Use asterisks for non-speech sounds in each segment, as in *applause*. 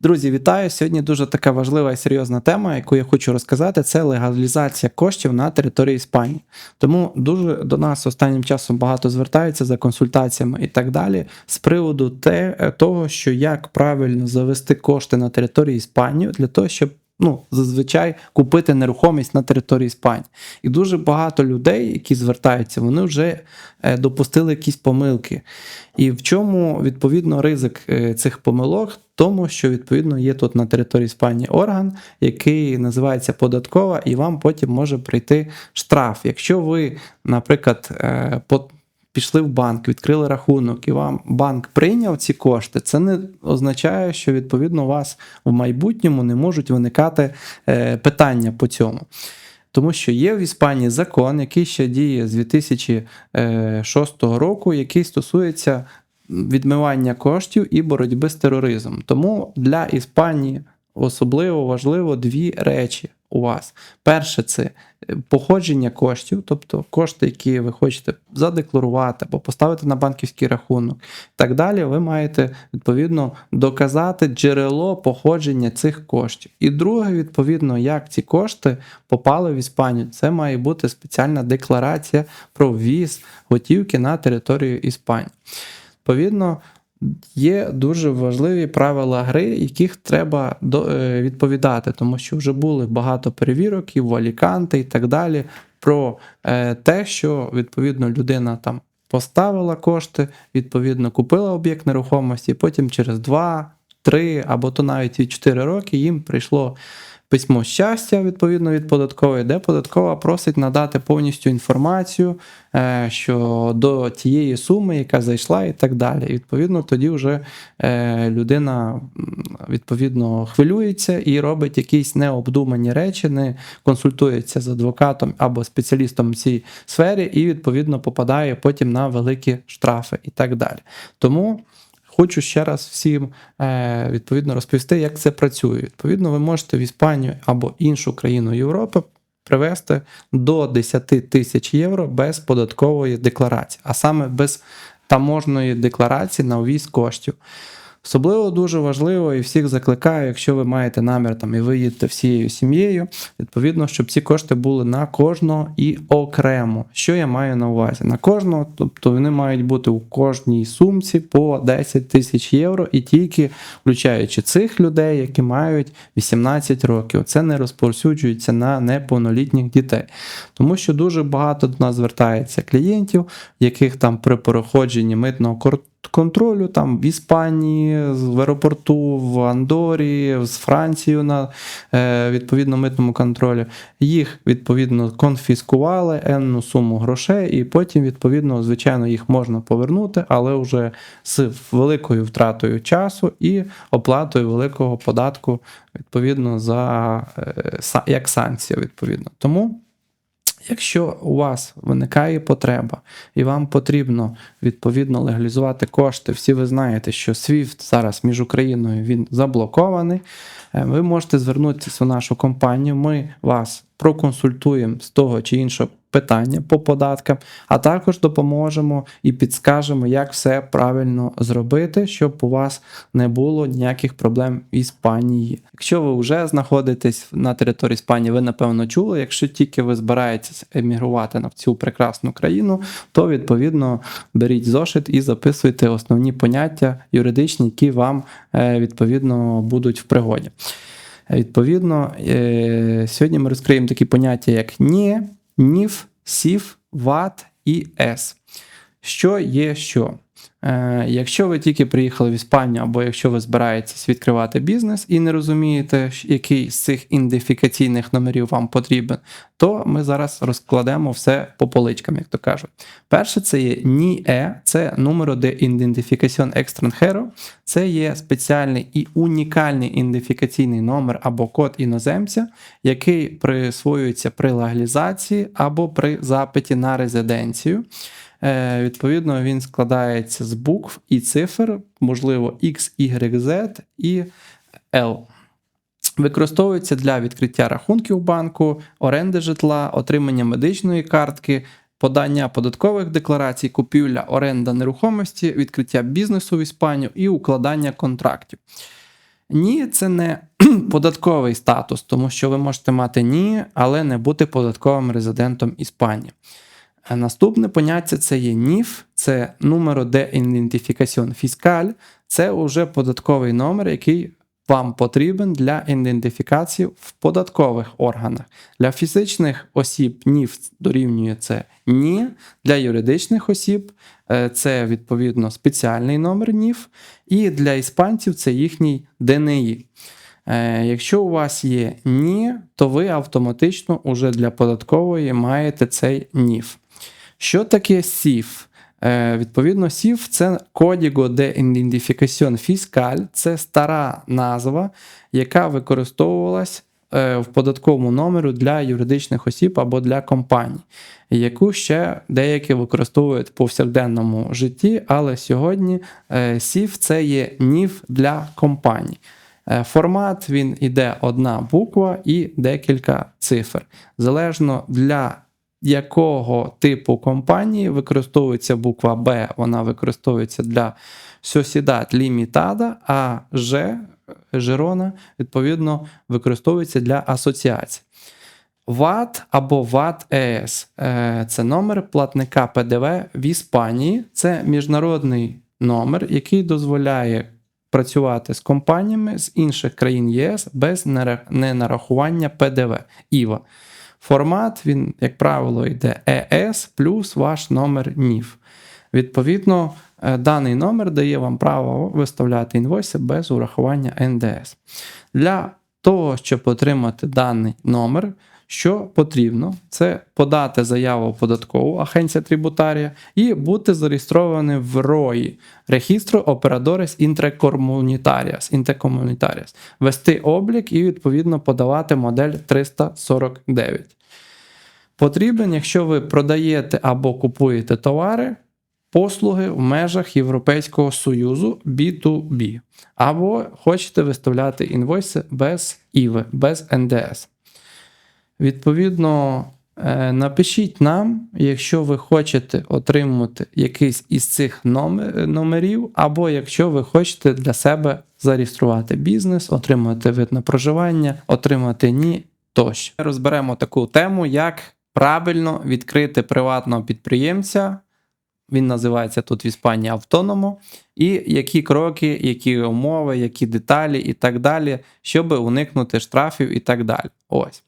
Друзі, вітаю! Сьогодні дуже така важлива і серйозна тема, яку я хочу розказати, це легалізація коштів на території Іспанії. Тому дуже до нас останнім часом багато звертаються за консультаціями і так далі з приводу те, того, що як правильно завести кошти на території Іспанії для того, щоб ну, зазвичай купити нерухомість на території Іспанії. І дуже багато людей, які звертаються, вони вже е, допустили якісь помилки. І в чому відповідно ризик е, цих помилок? Тому що відповідно є тут на території Іспанії орган, який називається податкова, і вам потім може прийти штраф. Якщо ви, наприклад, е, по- пішли в банк, відкрили рахунок, і вам банк прийняв ці кошти, це не означає, що відповідно у вас в майбутньому не можуть виникати е, питання по цьому. Тому що є в Іспанії закон, який ще діє з 2006 року, який стосується відмивання коштів і боротьби з тероризмом. Тому для Іспанії особливо важливо дві речі у вас. Перше, це е, походження коштів, тобто кошти, які ви хочете задекларувати або поставити на банківський рахунок. І так далі, ви маєте відповідно доказати джерело походження цих коштів. І друге, відповідно, як ці кошти попали в Іспанію. Це має бути спеціальна декларація про ввіз готівки на територію Іспанії. Відповідно, є дуже важливі правила гри, яких треба е, відповідати, тому що вже були багато перевірок і в Аліканте і так далі про е, те, що відповідно людина там поставила кошти, відповідно купила об'єкт нерухомості, і потім через 2, 3 або то навіть від 4 роки їм прийшло. Письмо щастя, відповідно від податкової, де податкова просить надати повністю інформацію е, щодо тієї суми, яка зайшла, і так далі. І, відповідно, тоді вже е, людина відповідно хвилюється і робить якісь необдумані речі, не консультується з адвокатом або спеціалістом в цій сфері, і відповідно попадає потім на великі штрафи і так далі. Тому. Хочу ще раз всім е, відповідно розповісти, як це працює. Відповідно, ви можете в Іспанію або іншу країну Європи привезти до 10 тисяч євро без податкової декларації, а саме без таможної декларації на увіз коштів. Особливо дуже важливо і всіх закликаю, якщо ви маєте намір там і ви їдете всією сім'єю, відповідно, щоб ці кошти були на кожного і окремо. Що я маю на увазі? На кожного, тобто вони мають бути у кожній сумці по 10 тисяч євро, і тільки включаючи цих людей, які мають 18 років. Це не розповсюджується на неповнолітніх дітей. Тому що дуже багато до нас звертається клієнтів, яких там при переходженні митного кор- контролю там в Іспанії, в аеропорту, в Андорі, з Францією на е, відповідно митному контролі. Їх відповідно конфіскували енну суму грошей, і потім, відповідно, звичайно, їх можна повернути, але вже з великою втратою часу і оплатою великого податку, відповідно, за е, як санкція, відповідно. Тому. Якщо у вас виникає потреба і вам потрібно відповідно легалізувати кошти, всі ви знаєте, що SWIFT зараз між Україною він заблокований. е, Ви можете звернутися в нашу компанію. Ми вас проконсультуємо з того чи іншого питання по податкам, а також допоможемо і підскажемо, як все правильно зробити, щоб у вас не було ніяких проблем в Іспанії. Якщо ви вже знаходитесь на території Іспанії, ви напевно чули. Якщо тільки ви збираєтесь емігрувати на цю прекрасну країну, то відповідно беріть зошит і записуйте основні поняття юридичні, які вам е, відповідно будуть в пригоді. Відповідно, е, сьогодні ми розкриємо такі поняття, як ні, ніф, SIF, ват і S. Що є що? Е, якщо ви тільки приїхали в Іспанію, або якщо ви збираєтесь відкривати бізнес і не розумієте, який з цих ідентифікаційних номерів вам потрібен, то ми зараз розкладемо все по поличкам, як то кажуть. Перше, це є НІЕ, це numero de identificación extranjero. Це є спеціальний і унікальний ідентифікаційний номер або код іноземця, який присвоюється при легалізації або при запиті на резиденцію. Е, відповідно, він складається з букв і цифр, можливо, X, Y, Z і L. Використовується для відкриття рахунків банку, оренди житла, отримання медичної картки, подання податкових декларацій, купівля, оренда нерухомості, відкриття бізнесу в Іспанію і укладання контрактів. Ні, це не *clears throat* податковий статус, тому що ви можете мати ні, але не бути податковим резидентом Іспанії. Наступне поняття це є НІФ, це numero de identificación fiscal, це вже податковий номер, який вам потрібен для ідентифікації в податкових органах. Для фізичних осіб НІФ дорівнює це ні, для юридичних осіб е, це відповідно спеціальний номер НІФ, і для іспанців це їхній ДНІ. Е, Якщо у вас є ні, то ви автоматично уже для податкової маєте цей НІФ. Що таке СІФ? Е, Відповідно, СІФ це Código de Identificación Fiscal, це стара назва, яка використовувалась е, в податковому номеру для юридичних осіб або для компаній, яку ще деякі використовують в повсякденному житті, але сьогодні е, СІФ це є НІФ для компаній. Е, Формат він іде одна буква і декілька цифр. Залежно для якого типу компанії використовується буква Б, вона використовується для Sociedad Limitada, а Ж, Жерона, відповідно, використовується для асоціацій. ВАТ або ВАТ ЕС Е, це номер платника ПДВ в Іспанії. Це міжнародний номер, який дозволяє працювати з компаніями з інших країн ЄС без ненарахування ПДВ ІВА. Формат, він, як правило, йде ES плюс ваш номер NIF. Відповідно, е, даний номер дає вам право виставляти інвойси без урахування НДС. Для того, щоб отримати даний номер, що потрібно, це подати заяву податкову агенція трибутарія і бути зареєстрованим в РОІ Регістру Операдорес Інтрекомунітаріас, Інтекомунітаріас, вести облік і відповідно подавати модель 349. Потрібен, якщо ви продаєте або купуєте товари, послуги в межах Європейського Союзу B2B, або хочете виставляти інвойси без ІВи, без НДС. Відповідно, е, напишіть нам, якщо ви хочете отримати якийсь із цих номерів, або якщо ви хочете для себе зареєструвати бізнес, отримати вид на проживання, отримати ні тощо. Розберемо таку тему, як правильно відкрити приватного підприємця. Він називається тут в Іспанії автономо, і які кроки, які умови, які деталі і так далі, щоб уникнути штрафів і так далі. Ось.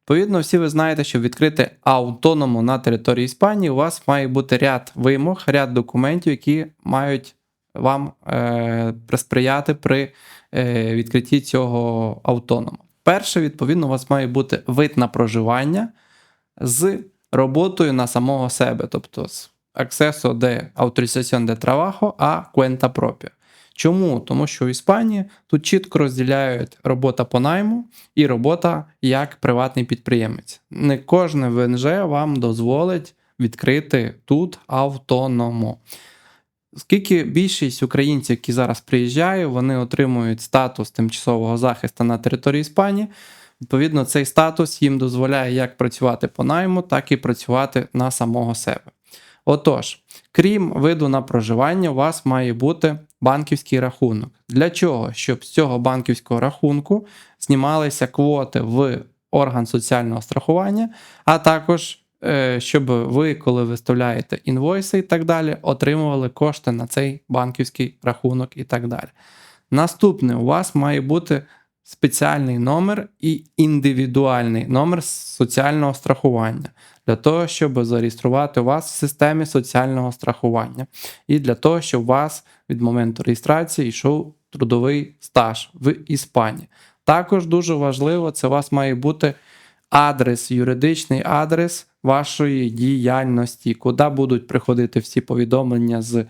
Відповідно, всі ви знаєте, щоб відкрити автоному на території Іспанії, у вас має бути ряд вимог, ряд документів, які мають вам е, присприяти при е, відкритті цього автоному. Перше, відповідно, у вас має бути вид на проживання з роботою на самого себе, тобто з acceso de autorización de trabajo a cuenta propia. Чому? Тому що в Іспанії тут чітко розділяють робота по найму і робота як приватний підприємець. Не кожне ВНЖ вам дозволить відкрити тут автономо. Оскільки більшість українців, які зараз приїжджають, вони отримують статус тимчасового захисту на території Іспанії. Відповідно, цей статус їм дозволяє як працювати по найму, так і працювати на самого себе. Отож, крім виду на проживання, у вас має бути банківський рахунок. Для чого? Щоб з цього банківського рахунку знімалися квоти в орган соціального страхування, а також е, щоб ви, коли виставляєте інвойси і так далі, отримували кошти на цей банківський рахунок і так далі. Наступне, у вас має бути спеціальний номер і індивідуальний номер соціального страхування для того, щоб зареєструвати вас в системі соціального страхування, і для того, щоб у вас від моменту реєстрації йшов трудовий стаж в Іспанії. Також дуже важливо, це у вас має бути адрес, юридичний адрес вашої діяльності, куди будуть приходити всі повідомлення з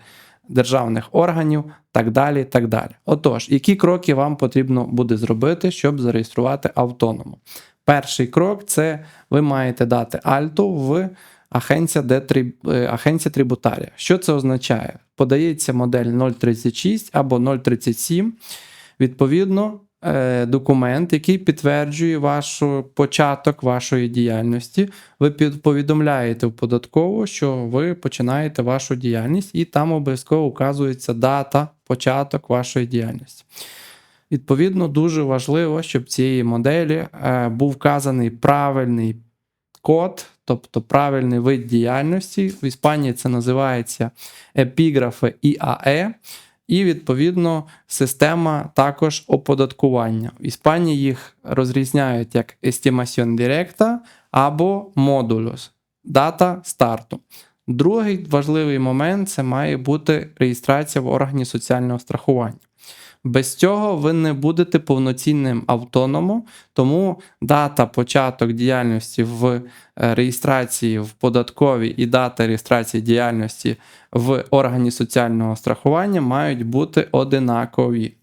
державних органів, так далі. так далі. Отож, які кроки вам потрібно буде зробити, щоб зареєструвати автоному? Перший крок це ви маєте дати альту в агенція, е, агенція трибутарія. Що це означає? Подається модель 036 або 037. Відповідно, документ, який підтверджує ваш початок вашої діяльності. Ви повідомляєте в податкову, що ви починаєте вашу діяльність, і там обов'язково указується дата, початок вашої діяльності. Відповідно, дуже важливо, щоб в цій моделі е, був вказаний правильний код, тобто правильний вид діяльності. В Іспанії це називається епіграфи ІАЕ. І, відповідно, система також оподаткування. В Іспанії їх розрізняють як Estimación Directa або Modulus дата старту. Другий важливий момент це має бути реєстрація в органі соціального страхування. Без цього ви не будете повноцінним автономом, тому дата початок діяльності в е, реєстрації в податковій і дата реєстрації діяльності в органі соціального страхування мають бути одинакові.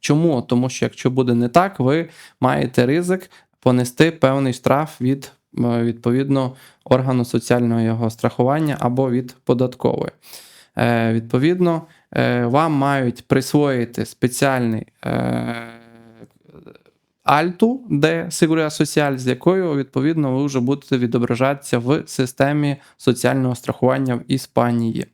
Чому? Тому що якщо буде не так, ви маєте ризик понести певний штраф від е, відповідно органу соціального його страхування або від податкової. Е, Відповідно, вам мають присвоїти спеціальний е, альту, де Seguridad Social, з якою відповідно ви вже будете відображатися в системі соціального страхування в Іспанії.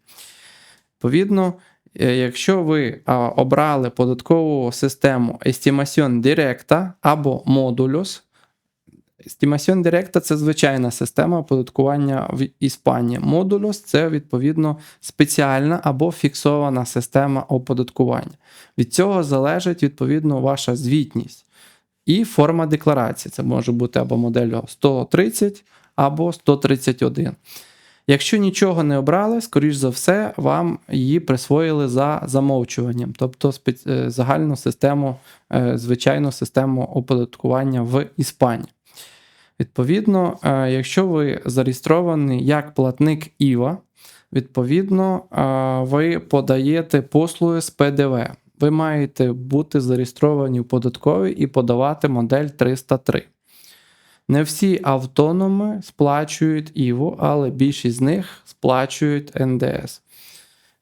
Відповідно, е, якщо ви обрали податкову систему Estimación Directa або Modulus, Estimación Directa – це звичайна система оподаткування в Іспанії. Modulus – це відповідно спеціальна або фіксована система оподаткування. Від цього залежить відповідно ваша звітність і форма декларації. Це може бути або модель 130 або 131. Якщо нічого не обрали, скоріш за все, вам її присвоїли за замовчуванням, тобто е, загальну систему, е, звичайну систему оподаткування в Іспанії. Відповідно, е, якщо ви зареєстрований як платник ІВА, відповідно, е, ви подаєте послуги з ПДВ. Ви маєте бути зареєстровані в податковій і подавати модель 303. Не всі автономи сплачують ІВУ, але більшість з них сплачують НДС.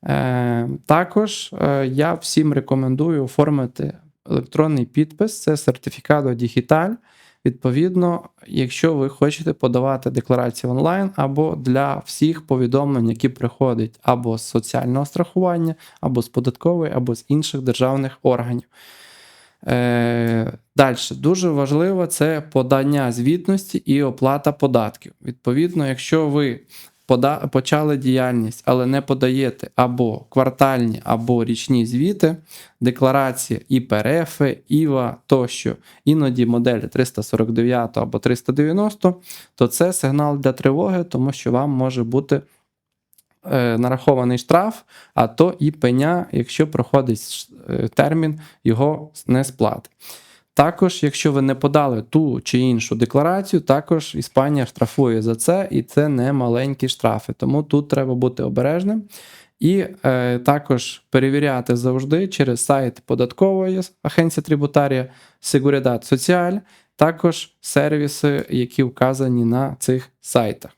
Е, також я всім рекомендую оформити електронний підпис, це сертифікат Дігіталь. Відповідно, якщо ви хочете подавати декларацію онлайн, або для всіх повідомлень, які приходять або з соціального страхування, або з податкової, або з інших державних органів. Е, Далі, дуже важливо це подання звітності і оплата податків. Відповідно, якщо ви почали діяльність, але не подаєте або квартальні, або річні звіти, декларації ІПРФ, ІВА тощо, іноді моделі 349 або 390, то це сигнал для тривоги, тому що вам може бути е, нарахований штраф, а то і пеня, якщо проходить е, термін його несплати. Також, якщо ви не подали ту чи іншу декларацію, також Іспанія штрафує за це, і це не маленькі штрафи. Тому тут треба бути обережним. І е, також перевіряти завжди через сайт податкової агенції трибутарія Seguridad Social, також сервіси, які вказані на цих сайтах.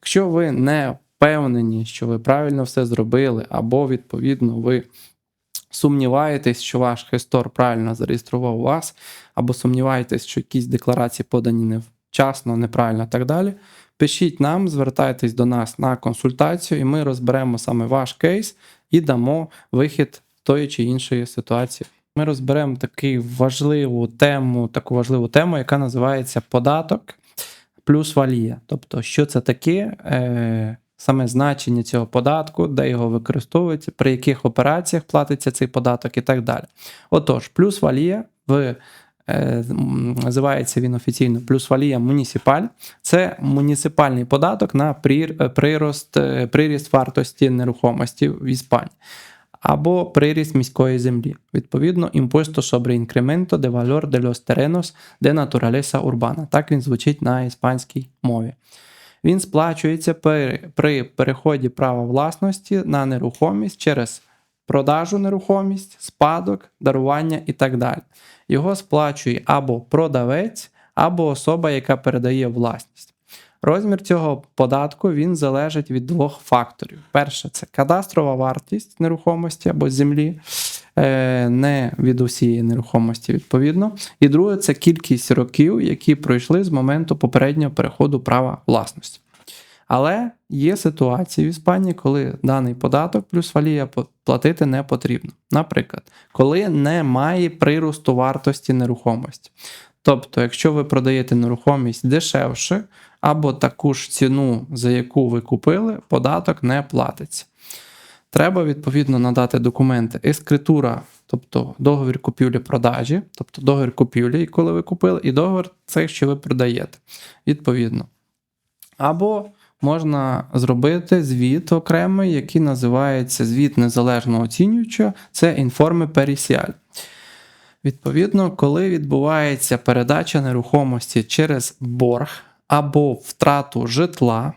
Якщо ви не впевнені, що ви правильно все зробили, або відповідно ви сумніваєтесь, що ваш хестор правильно зареєстрував вас, або сумніваєтесь, що якісь декларації подані невчасно, неправильно і так далі. Пишіть нам, звертайтесь до нас на консультацію, і ми розберемо саме ваш кейс і дамо вихід тої чи іншої ситуації. Ми розберемо таку важливу тему, таку важливу тему, яка називається податок плюс валія. Тобто, що це таке, е, саме значення цього податку, де його використовується, при яких операціях платиться цей податок і так далі. Отож, плюс валія в Називається він офіційно плюс валія муніципаль. Це муніципальний податок на е, прирост, е, приріст вартості нерухомості в Іспанії. Або приріст міської землі. Відповідно, impuesto sobre incremento de valor de los terrenos de naturaleza urbana. Так він звучить на іспанській мові. Він сплачується при переході права власності на нерухомість через продажу нерухомість, спадок, дарування і так далі. Його сплачує або продавець, або особа, яка передає власність. Розмір цього податку він залежить від двох факторів. Перше, це кадастрова вартість нерухомості або землі, е, не від усієї нерухомості, відповідно. І друге, це кількість років, які пройшли з моменту попереднього переходу права власності. Але є ситуації в Іспанії, коли даний податок плюс валія платити не потрібно. Наприклад, коли немає приросту вартості нерухомості. Тобто, якщо ви продаєте нерухомість дешевше або таку ж ціну, за яку ви купили, податок не платиться. Треба відповідно надати документи ескритура, тобто договір купівлі-продажі, тобто договір купівлі, коли ви купили, і договір цей, що ви продаєте. Відповідно. Або можна зробити звіт окремий, який називається звіт незалежного оцінюючого, це інформи перісіаль. Відповідно, коли відбувається передача нерухомості через борг або втрату житла,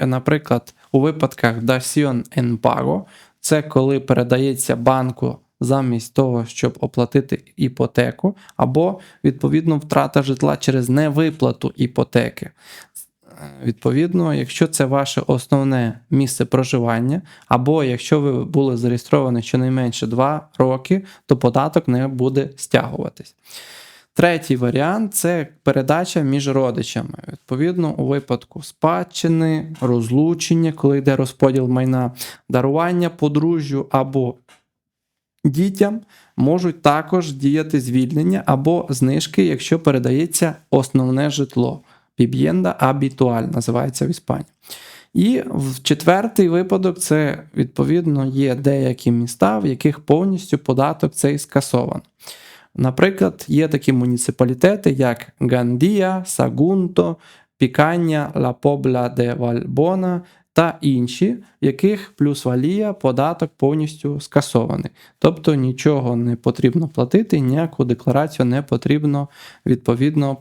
наприклад, у випадках Dacion Pago, це коли передається банку замість того, щоб оплатити іпотеку, або відповідно втрата житла через невиплату іпотеки. Е, Відповідно, якщо це ваше основне місце проживання, або якщо ви були зареєстровані щонайменше 2 роки, то податок не буде стягуватись. Третій варіант це передача між родичами. Відповідно, у випадку спадщини, розлучення, коли йде розподіл майна, дарування подружжю або дітям можуть також діяти звільнення або знижки, якщо передається основне житло. Vivienda habitual називається в Іспанії. І в четвертий випадок це відповідно є деякі міста, в яких повністю податок цей скасовано. Наприклад, є такі муніципалітети, як Гандія, Сагунто, Пікання, Ла Побла де Вальбона та інші, в яких плюс валія податок повністю скасований. Тобто нічого не потрібно платити, ніяку декларацію не потрібно відповідно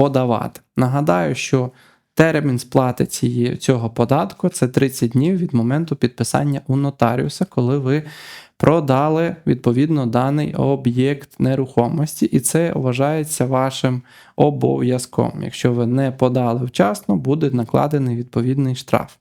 подавати. Нагадаю, що термін сплати цієї, цього податку це 30 днів від моменту підписання у нотаріуса, коли ви продали відповідно даний об'єкт нерухомості, і це вважається вашим обов'язком. Якщо ви не подали вчасно, буде накладений відповідний штраф.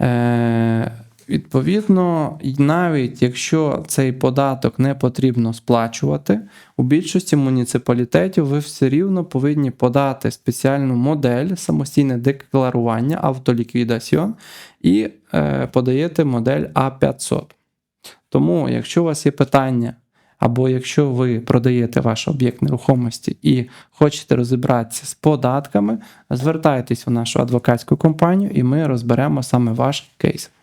Е, Відповідно, навіть якщо цей податок не потрібно сплачувати, у більшості муніципалітетів ви все рівно повинні подати спеціальну модель, самостійне декларування, автоліквідаціон, і е, подаєте модель А500. Тому, якщо у вас є питання, або якщо ви продаєте ваш об'єкт нерухомості і хочете розібратися з податками, звертайтесь у нашу адвокатську компанію, і ми розберемо саме ваш кейс.